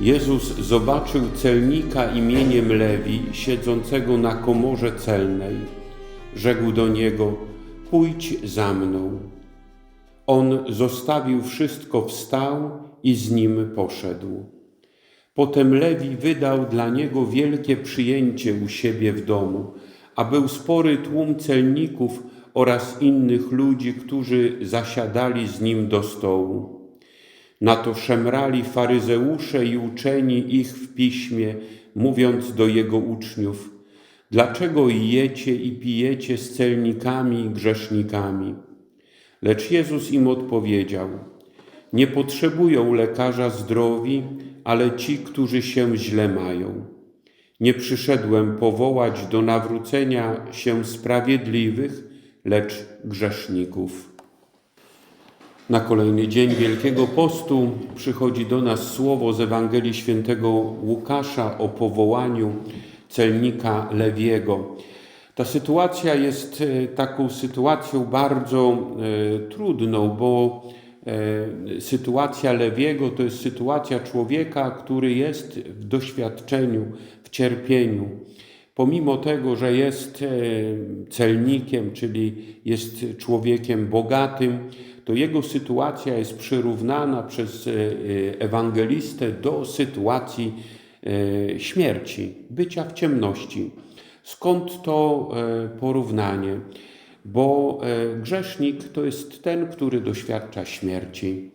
Jezus zobaczył celnika imieniem Lewi, siedzącego na komorze celnej. Rzekł do niego: Pójdź za mną. On zostawił wszystko, wstał i z nim poszedł. Potem Lewi wydał dla niego wielkie przyjęcie u siebie w domu, a był spory tłum celników oraz innych ludzi, którzy zasiadali z nim do stołu. Na to szemrali faryzeusze i uczeni ich w piśmie, mówiąc do jego uczniów: Dlaczego jecie i pijecie z celnikami i grzesznikami? Lecz Jezus im odpowiedział: Nie potrzebują lekarza zdrowi, ale ci, którzy się źle mają. Nie przyszedłem powołać do nawrócenia się sprawiedliwych, lecz grzeszników. Na kolejny dzień Wielkiego Postu przychodzi do nas słowo z Ewangelii Świętego Łukasza o powołaniu celnika Lewiego. Ta sytuacja jest e, taką sytuacją bardzo e, trudną, bo e, sytuacja Lewiego to jest sytuacja człowieka, który jest w doświadczeniu, w cierpieniu. Pomimo tego, że jest celnikiem, czyli jest człowiekiem bogatym, to jego sytuacja jest przyrównana przez ewangelistę do sytuacji śmierci, bycia w ciemności. Skąd to e, porównanie? Bo e, grzesznik to jest ten, który doświadcza śmierci.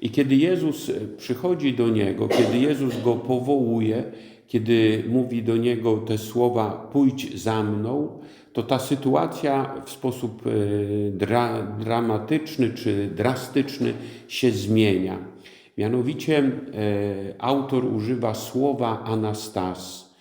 I kiedy Jezus przychodzi do niego, kiedy Jezus go powołuje, kiedy mówi do niego te słowa: pójdź za mną, to ta sytuacja w sposób e, dra, dramatyczny czy drastyczny się zmienia. Mianowicie autor używa słowa anastas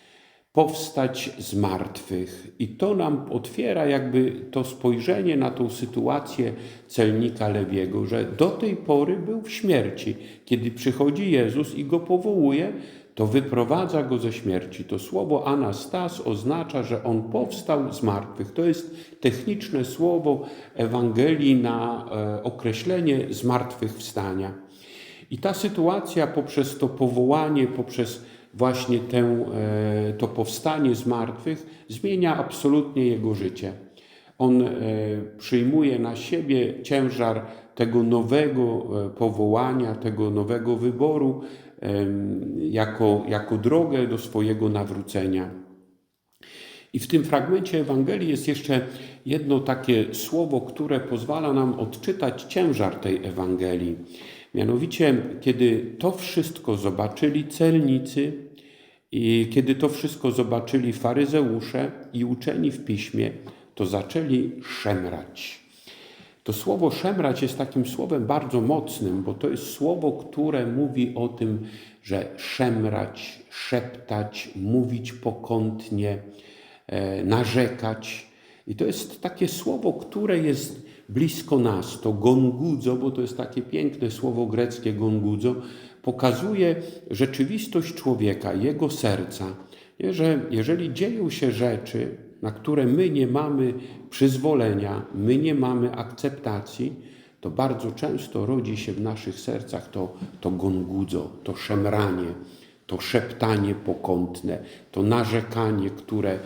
powstać z martwych. I to nam otwiera jakby to spojrzenie na tą sytuację celnika Lewiego, że do tej pory był w śmierci. Kiedy przychodzi Jezus i go powołuje, to wyprowadza go ze śmierci. To słowo anastas oznacza, że on powstał z martwych. To jest techniczne słowo Ewangelii na e, określenie zmartwychwstania. I ta sytuacja poprzez to powołanie, poprzez właśnie tę, e, to powstanie z martwych zmienia absolutnie jego życie. On e, przyjmuje na siebie ciężar tego nowego powołania, tego nowego wyboru jako, jako drogę do swojego nawrócenia. I w tym fragmencie Ewangelii jest jeszcze jedno takie słowo, które pozwala nam odczytać ciężar tej Ewangelii. Mianowicie, kiedy to wszystko zobaczyli celnicy i kiedy to wszystko zobaczyli faryzeusze i uczeni w piśmie, to zaczęli szemrać. To słowo szemrać jest takim słowem bardzo mocnym, bo to jest słowo, które mówi o tym, że szemrać, szeptać, mówić pokątnie, e, narzekać. I to jest takie słowo, które jest blisko nas. To gongudzo, bo to jest takie piękne słowo greckie gongudzo, pokazuje rzeczywistość człowieka, jego serca. Że jeżeli dzieją się rzeczy, na które my nie mamy przyzwolenia, my nie mamy akceptacji, to bardzo często rodzi się w naszych sercach to, to gongudzo, to szemranie, to szeptanie pokątne, to narzekanie, które e,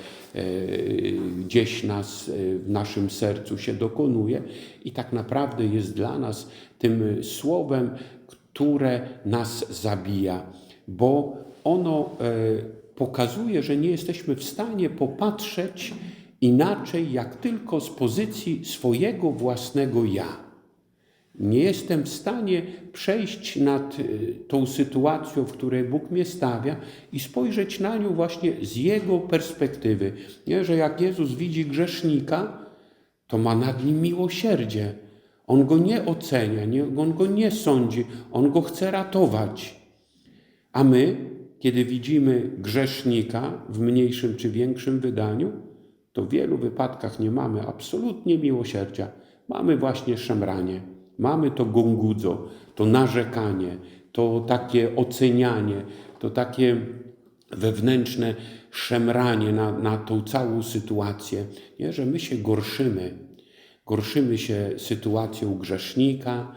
gdzieś nas e, w naszym sercu się dokonuje i tak naprawdę jest dla nas tym słowem, które nas zabija, bo ono e, pokazuje, że nie jesteśmy w stanie popatrzeć inaczej, jak tylko z pozycji swojego własnego ja. Nie jestem w stanie przejść nad y, tą sytuacją, w której Bóg mnie stawia i spojrzeć na nią właśnie z Jego perspektywy. Nie, że jak Jezus widzi grzesznika, to ma nad nim miłosierdzie. On go nie ocenia, nie, on go nie sądzi, on go chce ratować. A my, kiedy widzimy grzesznika w mniejszym czy większym wydaniu, to w wielu wypadkach nie mamy absolutnie miłosierdzia. Mamy właśnie szemranie. Mamy to gongudzo, to narzekanie, to takie ocenianie, to takie wewnętrzne szemranie na, na tą całą sytuację, nie? że my się gorszymy. Gorszymy się sytuacją grzesznika,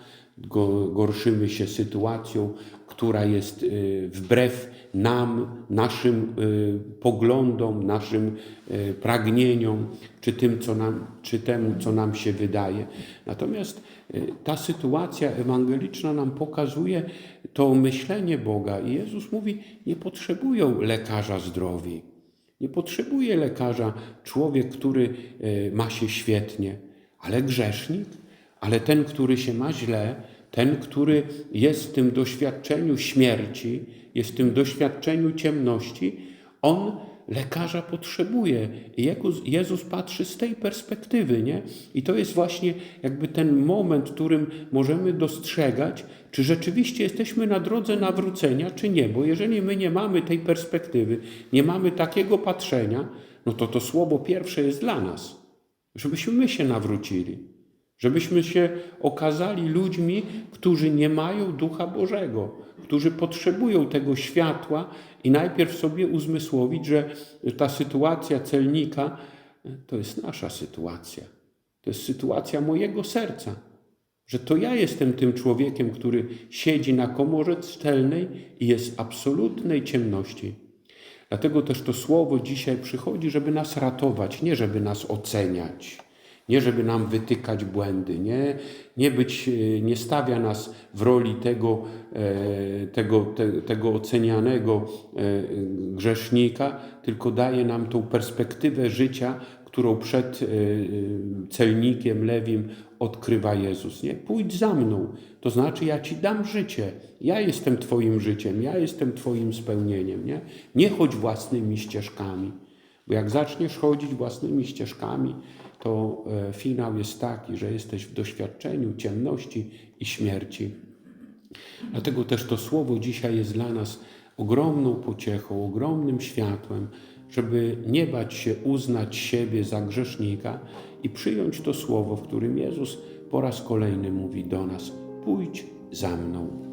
gorszymy się sytuacją, która jest y, wbrew nam, naszym y, poglądom, naszym y, pragnieniom, czy, tym, co nam, czy temu, co nam się wydaje. Natomiast ta sytuacja ewangeliczna nam pokazuje to myślenie Boga i Jezus mówi, nie potrzebują lekarza zdrowi. Nie potrzebuje lekarza człowiek, który ma się świetnie, ale grzesznik, ale ten, który się ma źle, ten, który jest w tym doświadczeniu śmierci, jest w tym doświadczeniu ciemności, on lekarza potrzebuje. Jezus patrzy z tej perspektywy, nie? I to jest właśnie jakby ten moment, w którym możemy dostrzegać, czy rzeczywiście jesteśmy na drodze nawrócenia, czy nie. Bo jeżeli my nie mamy tej perspektywy, nie mamy takiego patrzenia, no to to słowo pierwsze jest dla nas, żebyśmy my się nawrócili. Żebyśmy się okazali ludźmi, którzy nie mają Ducha Bożego, którzy potrzebują tego światła i najpierw sobie uzmysłowić, że ta sytuacja celnika to jest nasza sytuacja. To jest sytuacja mojego serca. Że to ja jestem tym człowiekiem, który siedzi na komorze celnej i jest w absolutnej ciemności. Dlatego też to słowo dzisiaj przychodzi, żeby nas ratować, nie żeby nas oceniać. Nie żeby nam wytykać błędy, nie, nie być, e, nie stawia nas w roli tego, e, tego, te, tego ocenianego e, grzesznika, tylko daje nam tą perspektywę życia, którą przed celnikiem Lewim odkrywa Jezus. Nie? Pójdź za mną, to znaczy ja Ci dam życie, ja jestem Twoim życiem, ja jestem Twoim spełnieniem. Nie, nie chodź własnymi ścieżkami, bo jak zaczniesz chodzić własnymi ścieżkami, to e, finał jest taki, że jesteś w doświadczeniu ciemności i śmierci. Dlatego też to słowo dzisiaj jest dla nas ogromną pociechą, ogromnym światłem, żeby nie bać się uznać siebie za grzesznika i przyjąć to słowo, w którym Jezus po raz kolejny mówi do nas: Pójdź za mną.